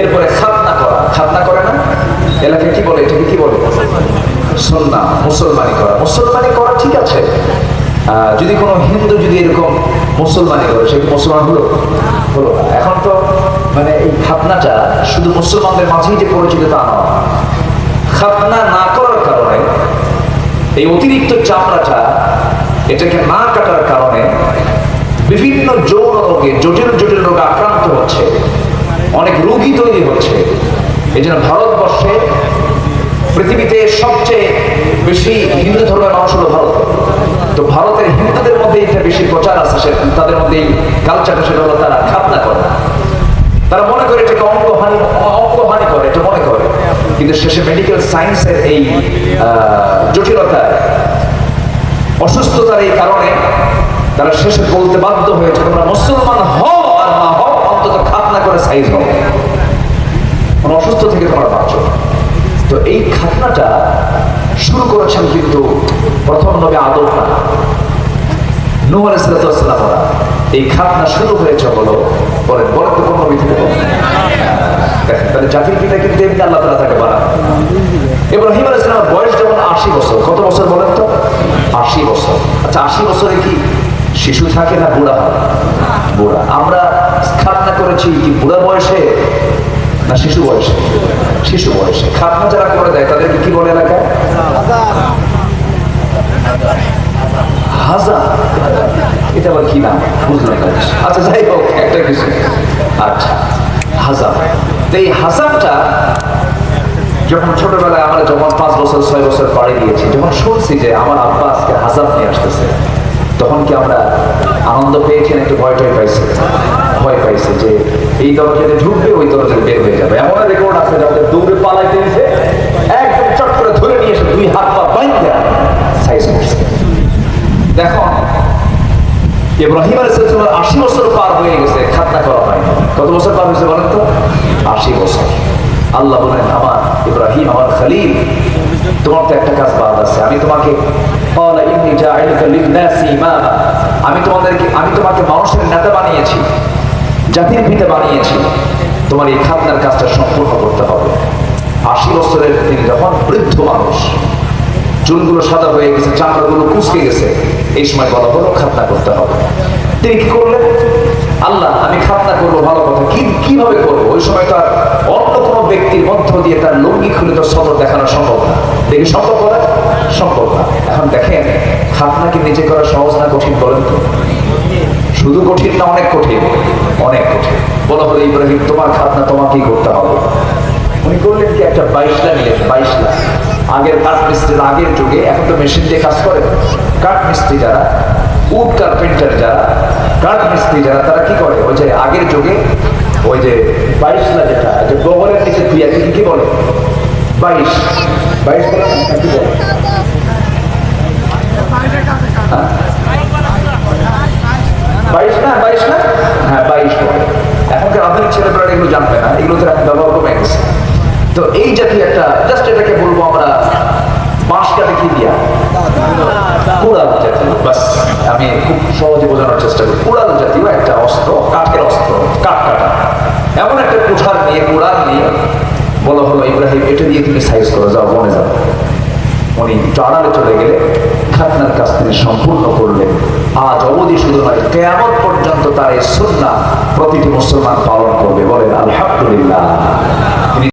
এরপরে খাতনা করা। খাতনা করে না? এলাকে কি বলে? এটাকে কি বলে? সন্না মুসলমানি করা। মুসলমানি করা ঠিক আছে। যদি কোনো হিন্দু যদি এরকম মুসলমানি করে, সে মুসলমান হলো? হলো। এখন তো মানে এই খাতনাটা শুধু মুসলমানদের মাঝেই যে পরিচিত তা নয়। খাতনা না করার কারণে, এই অতিরিক্ত চামড়াটা, এটাকে না কাটার কারণে বিভিন্ন যৌন রোগে জটিল জটিল রোগে আক্রান্ত হচ্ছে। অনেক রোগী তৈরি হচ্ছে এই জন্য ভারতবর্ষে পৃথিবীতে সবচেয়ে বেশি হিন্দু ধর্মের মানুষ হলো ভারত। তো ভারতের হিন্দুদের মধ্যে এটা বেশি প্রচার আছে সে তাদের মধ্যে এই কালচারটা সেটা হলো তারা খাতনা করে। তারা মনে করে এটাকে অঙ্গহানি অঙ্গহানি করে এটা মনে করে। কিন্তু শেষে মেডিকেল সায়েন্সের এই আহ, জটিলতায় অসুস্থতার এই কারণে তারা শেষে বলতে বাধ্য হয়েছে তোমরা মুসলমান হও আর না হও। অন্তত খাতনা করে সাইজ হও কোনো অসুস্থ থেকে তোমরা বাঁচো। তো এই খাতনাটা শুরু করেছেন কিন্তু প্রথম নবে আদর না এই খাতনা শুরু হয়েছে ইব্রাহিম আলাইসালামের বয়স যেমন আশি বছর, কত বছর বলেন তো? আশি বছর। আচ্ছা আশি বছরে কি শিশু থাকে না বুড়া হয়? বুড়া। আমরা খাতনা করেছি কি, বুড়া বয়সে না শিশু বয়সে? শিশু বয়সে। খাতনা যারা করে দেয়, তাদেরকে কি বলে এলাকায় হাজার এটা আবার কি নাম? বুঝলাম আচ্ছা যাই হোক, একটা কিছু। আচ্ছা হাজার এই হাজারটা যখন ছোটবেলায় আমরা যখন পাঁচ বছর, ছয় বছর পাড়ে দিয়েছি, যখন শুনছি যে আমার আব্বা আজকে হাজার নিয়ে আসতেছে, তখন কি আমরা আনন্দ পেয়েছি না একটু ভয় টয় পাইছি ভয় পাইছি যে এই দরজাতে ঢুকবে ওই দরজাতে বের হয়ে যাবে এমন রেকর্ড আছে যাদের দৌড়ে পালাইতে দিয়েছে একদম চট করে ধরে নিয়ে এসে দুই হাত পা বাইন্দা সাইজ করছে দেখো ইব্রাহিম আলাইসাল্লামের আশি বছর পার হয়ে গেছে খাতনা করা হয় কত বছর পার হয়েছে বলেন তো আশি বছর আল্লাহ বলেন আমার ইব্রাহিম আমার খালিল তোমার তো একটা কাজ বাদ আছে আমি তোমাকে قال إني جاعلك للناس إماما আমি তোমাদেরকে, আমি তোমাকে মানুষের নেতা বানিয়েছি, জাতির পিতা বানিয়েছি। তোমার এই খাতনার কাজটা সম্পূর্ণ করতে হবে। আশি বছরের তিনি যখন বৃদ্ধ মানুষ, চুলগুলো সাদা হয়ে গেছে, চামড়াগুলো কুচকে গেছে, এই সময় বলা হলো খাতনা করতে হবে। তিনি কি করলেন? আল্লাহ, আমি খাতনা করব ভালো কথা। কি, কীভাবে করব? ওই সময় তো আর অন্য কোনো ব্যক্তির মধ্য দিয়ে তার লুঙ্গি খুলে তো সদর দেখানো সম্ভব না। দেখি সম্ভব বলে? সম্ভব না। এখন দেখেন খাতনা কি নিজে করা সহজ না কঠিন বলেন তো? শুধু কঠিন না, অনেক কঠিন। অনেক কঠিন। বলা হলো, ইব্রাহিম, তোমার খাতনা তোমাকেই করতে হবে। উনি করলেন কি? একটা বাইশ বাইশলা নিলেন বাইশলা আগের কাঠ মিস্ত্রির আগের যুগে এখন তো মেশিন দিয়ে কাজ করে কাঠ মিস্ত্রি যারা, উড কার্পেন্টার যারা কাঠ তারা কি করে? ওই যে আগের যুগে ওই যে বাইশলা যেটা, যে গোবরের নিচে দুই আছে, কি বলে? বাইশ। বাইশ কি বলে? হ্যাঁ? বাইশ না বাইশ না? হ্যাঁ বাইশ বলে। এখনকার আধুনিক ছেলেপেলা এগুলো জানবে না, এগুলো তো ব্যবহার কমে গেছে। তো এই জাতীয় একটা জাস্ট এটাকে বলব আমরা বাঁশ কাটে কি দিয়া। কুড়াল জাতীয় বাস, আমি খুব সহজে বোঝানোর চেষ্টা করি। কুড়াল জাতীয় একটা অস্ত্র, কাঠের অস্ত্র কাঠ কাটা এমন একটা কুঠার নিয়ে, কুড়াল নিয়ে বলা হলো, ইব্রাহিম, এটা দিয়ে তুমি সাইজ করো, যাও, বনে যাও। উনি টানালে চলে গেলে, খাতনার কাজ তিনি সম্পূর্ণ করলেন আজ অবধি শুধু নয় কেয়ামত পর্যন্ত তার এই সুন্না প্রতিটি মুসলমান পালন করবে। বলেন, আলহামদুলিল্লাহ।